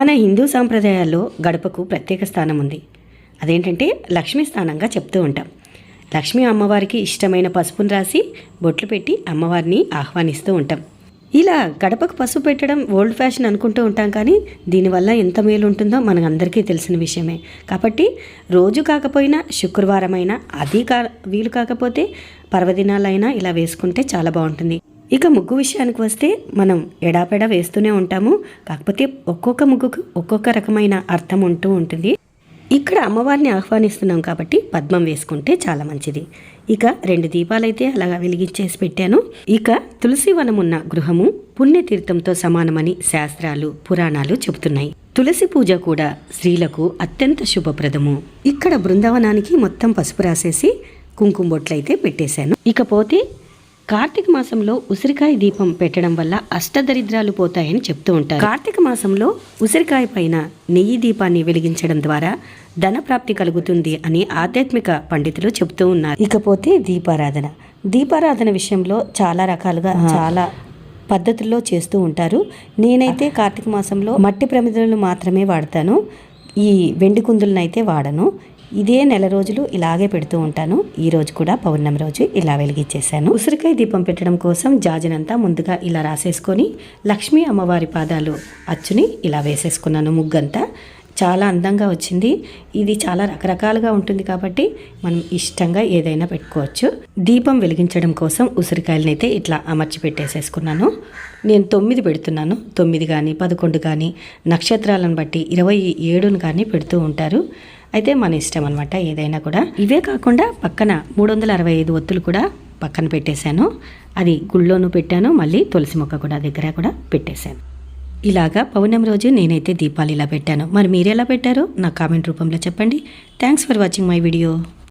మన హిందూ సాంప్రదాయాల్లో గడపకు ప్రత్యేక స్థానం ఉంది అదేంటంటే లక్ష్మీ స్థానంగా చెప్తూ ఉంటాం. లక్ష్మీ అమ్మవారికి ఇష్టమైన పసుపును రాసి బొట్లు పెట్టి అమ్మవారిని ఆహ్వానిస్తూ ఉంటాం. ఇలా గడపకు పసుపు పెట్టడం ఓల్డ్ ఫ్యాషన్ అనుకుంటూ ఉంటాం కానీ దీనివల్ల ఎంత మేలు ఉంటుందో మనకు అందరికీ తెలిసిన విషయమే. కాబట్టి రోజు కాకపోయినా శుక్రవారమైనా అది కా వీలు కాకపోతే పర్వదినాలైనా ఇలా వేసుకుంటే చాలా బాగుంటుంది. ఇక ముగ్గు విషయానికి వస్తే మనం ఎడాపెడా వేస్తూనే ఉంటాము. కాకపోతే ఒక్కొక్క ముగ్గుకు ఒక్కొక్క రకమైన అర్థం ఉంటూ ఉంటుంది. ఇక్కడ అమ్మవారిని ఆహ్వానిస్తున్నాం కాబట్టి పద్మం వేసుకుంటే చాలా మంచిది. ఇక రెండు దీపాలైతే అలా వెలిగించేసి పెట్టాను. ఇక తులసి వనమున్న గృహము పుణ్యతీర్థంతో సమానమని శాస్త్రాలు పురాణాలు చెబుతున్నాయి. తులసి పూజ కూడా స్త్రీలకు అత్యంత శుభప్రదము. ఇక్కడ బృందావనానికి మొత్తం పసుపు రాసేసి కుంకుమ బొట్లైతే పెట్టేశాను. ఇకపోతే కార్తీక మాసంలో ఉసిరికాయ దీపం పెట్టడం వల్ల అష్టదరిద్రాలు పోతాయని చెప్తూ ఉంటారు. కార్తీక మాసంలో ఉసిరికాయ పైన నెయ్యి దీపాన్ని వెలిగించడం ద్వారా ధన ప్రాప్తి కలుగుతుంది అని ఆధ్యాత్మిక పండితులు చెప్తూ ఉన్నారు. ఇకపోతే దీపారాధన. దీపారాధన విషయంలో చాలా రకాలుగా చాలా పద్ధతుల్లో చేస్తూ ఉంటారు. నేనైతే కార్తీక మాసంలో మట్టి ప్రమిదలను మాత్రమే వాడతాను. ఈ వెండి కుందులను అయితే వాడను. ఇదే నెల రోజులు ఇలాగే పెడుతూ ఉంటాను. ఈ రోజు కూడా పౌర్ణమి రోజు ఇలా వెలిగించేశాను. ఉసిరికాయ దీపం పెట్టడం కోసం జాజినంతా ముందుగా ఇలా రాసేసుకొని లక్ష్మీ అమ్మవారి పాదాలు అచ్చుని ఇలా వేసేసుకున్నాను ముగ్గంతా. చాలా అందంగా వచ్చింది. ఇది చాలా రకరకాలుగా ఉంటుంది కాబట్టి మనం ఇష్టంగా ఏదైనా పెట్టుకోవచ్చు. దీపం వెలిగించడం కోసం ఉసిరికాయలని అయితే ఇట్లా అమర్చి పెట్టేసేసుకున్నాను. నేను తొమ్మిది పెడుతున్నాను. తొమ్మిది కానీ పదకొండు కానీ నక్షత్రాలను బట్టి ఇరవై ఏడును కానీ పెడుతూ ఉంటారు. అయితే మన ఇష్టం అనమాట ఏదైనా కూడా. ఇవే కాకుండా పక్కన మూడు వందల అరవై ఐదు ఒత్తులు కూడా పక్కన పెట్టేశాను. అది గుళ్ళోనూ పెట్టాను మళ్ళీ తులసి మొక్క కూడా దగ్గర కూడా పెట్టేశాను. ఇలాగా పౌర్ణమి రోజు నేనైతే దీపాలు ఇలా పెట్టాను. మరి మీరు ఎలా పెట్టారో? నా కామెంట్ రూపంలో చెప్పండి. Thanks for watching my video